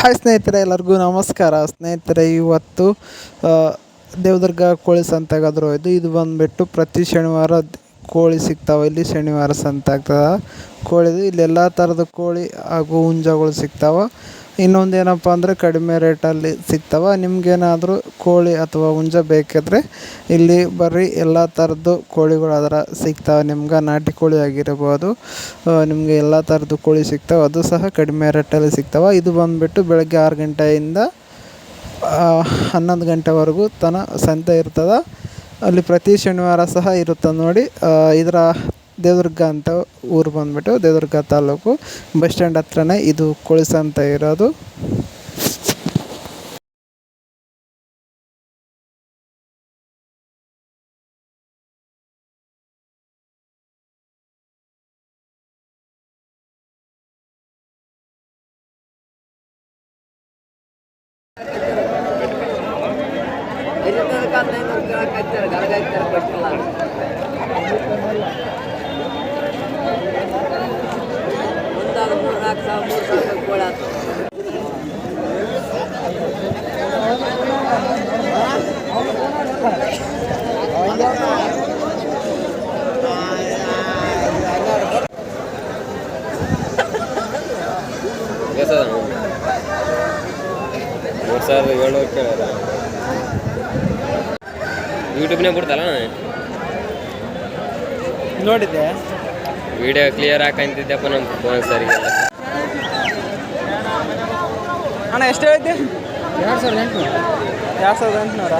Hi ಸ್ನೇಹಿತರೆ, ಎಲ್ಲರಿಗೂ ನಮಸ್ಕಾರ. ಸ್ನೇಹಿತರೆ, ಇವತ್ತು ದೇವದುರ್ಗ ಕೋಳಿ ಸಂತೆಗಾದ್ರು ಇದು ಇದು ಬಂದುಬಿಟ್ಟು ಪ್ರತಿ ಶನಿವಾರ ಕೋಳಿ ಸಿಗ್ತಾವೆ. ಇಲ್ಲಿ ಶನಿವಾರ ಸಂತೆ ಆಗ್ತದೆ. ಕೋಳಿದು ಎಲ್ಲ ಥರದ ಕೋಳಿ ಹಾಗೂ ಹುಂಜಗಳು ಸಿಗ್ತಾವೆ. ಇನ್ನೊಂದು ಏನಪ್ಪ ಅಂದರೆ ಕಡಿಮೆ ರೇಟಲ್ಲಿ ಸಿಗ್ತಾವೆ. ನಿಮ್ಗೇನಾದರೂ ಕೋಳಿ ಅಥವಾ ಹುಂಜ ಬೇಕಿದ್ರೆ ಇಲ್ಲಿ ಬರ್ರಿ, ಎಲ್ಲ ಥರದ್ದು ಕೋಳಿಗಳು ಅದರ ಸಿಗ್ತಾವೆ. ನಿಮ್ಗೆ ನಾಟಿ ಕೋಳಿ ಆಗಿರ್ಬೋದು ನಿಮಗೆ ಎಲ್ಲ ಥರದ್ದು ಕೋಳಿ ಸಿಗ್ತವೆ, ಅದು ಸಹ ಕಡಿಮೆ ರೇಟಲ್ಲಿ ಸಿಗ್ತಾವೆ. ಇದು ಬಂದುಬಿಟ್ಟು ಬೆಳಗ್ಗೆ ಆರು ಗಂಟೆಯಿಂದ ಹನ್ನೊಂದು ಗಂಟೆವರೆಗೂ ತನ ಸಂತೆ ಇರ್ತದೆ. ಅಲ್ಲಿ ಪ್ರತಿ ಶನಿವಾರ ಸಹ ಇರುತ್ತೆ ನೋಡಿ ಇದರ ದೇವದುರ್ಗ ಅಂತ ಊರು ಬಂದ್ಬಿಟ್ಟು ದೇವದುರ್ಗ ತಾಲೂಕು ಬಸ್ ಸ್ಟ್ಯಾಂಡ್ ಹತ್ರನೇ ಇದು ಕೊಳಸ ಅಂತ ಇರೋದು. ಎಸದ ಮೂರು ಸಾವಿರದ ಏಳ್ನೂರು ಕೇಳ ಯೂಟ್ಯೂಬ್ನಾಗ ಬಿಡ್ತಲ್ಲ ನೋಡಿದ್ದೆ. ವಿಡಿಯೋ ಕ್ಲಿಯರ್ ಹಾಕಂತಿದ್ದೆಪ್ಪ ನಮ್ಮ ಫೋನ್ ಸರಿಗಿಲ್ಲ ಅಣ್ಣ ಎಷ್ಟು ಹೇಳಿದ್ದೆ ಎರಡು ಸಾವಿರದ ಎಂಟುನೂರು. ಎರಡು ಸಾವಿರದ ಎಂಟುನೂರ?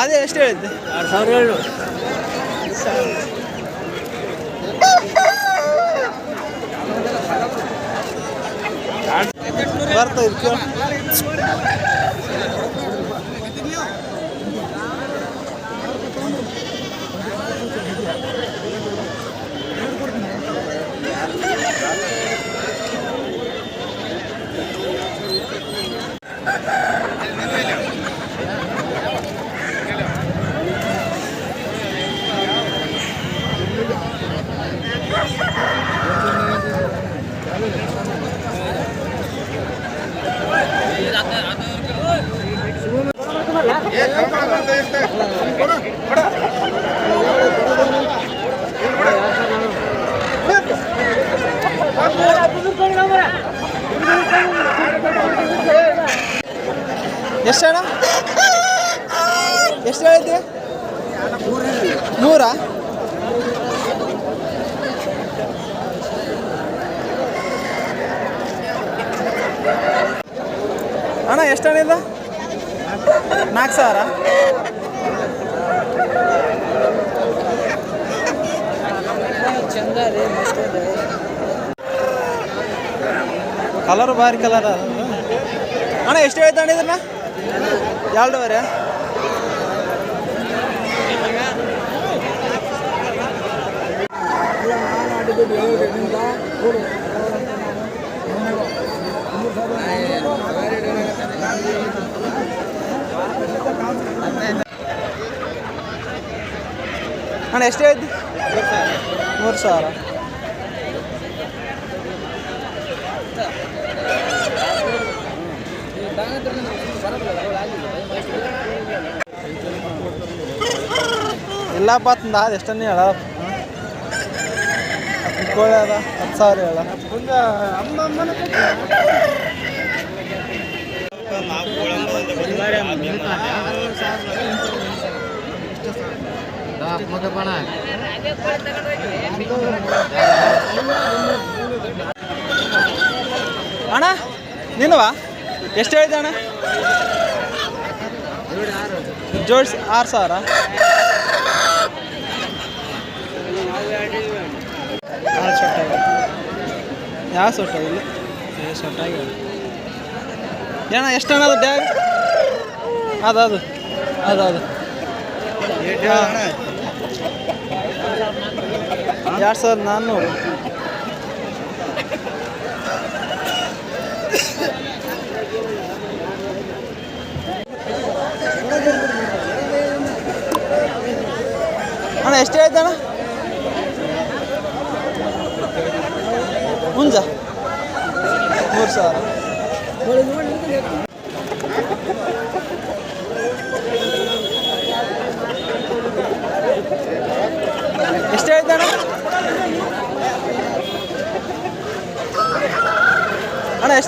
ಅದೇ ಎಷ್ಟು ಹೇಳಿದ್ದೆ ಎರಡು ಸಾವಿರದ ಏಳ್ನೂರು. ಬರ್ತಾ ಇತ್ತು ಎಷ್ಟು ಅಣ್ಣ ಎಷ್ಟು ಹೇಳಿದ್ದೆ? ನೂರಾ? ಅಣ್ಣ ಎಷ್ಟಣ್ಣ ನಾಲ್ಕು ಸಾವಿರ ಕಲರ್ ಭಾರಿ ಕಲರ್ ಅಣ್ಣ ಎಷ್ಟು ಹೇಳ್ತಾ ಅಣ್ಣ ಎರಡೂವರೆ ಅಣ್ಣ, ಎಷ್ಟು ಐತಿ ಮೂರು ಸಾವಿರ. ಇಲ್ಲಪ್ಪ ತಂದ ಅದು ಎಷ್ಟನ್ನ ಹೇಳ? ಕೋಳಿ ಅದ, ಹತ್ತು ಸಾವಿರ ಹೇಳ. ಅಣ್ಣ, ನೀನುವಾ? ಎಷ್ಟು ಹೇಳಿದೆ ಅಣ್ಣ? ಜೋಡಿಸಿ ಆರು ಸಾವಿರ. ಯಾವ ಸೊಟ್ಟ ಇಲ್ಲಿ? ಏನ ಎಷ್ಟು ಅಣ್ಣ ಅದು ಡ್ಯಾಗ್ ಅದು ಅದು. ಅದು ಅದು. ಎರಡು ಸಾವಿರದ ನಾನ್ನೂರು ಅಣ್ಣ ಎಷ್ಟು ಹೇಳ್ದಣ್ಣ ಮುಂಜ ಮೂರು ಸಾವಿರ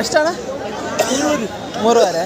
ಎಷ್ಟಣ್ಣ ಮೂರುವರೆ.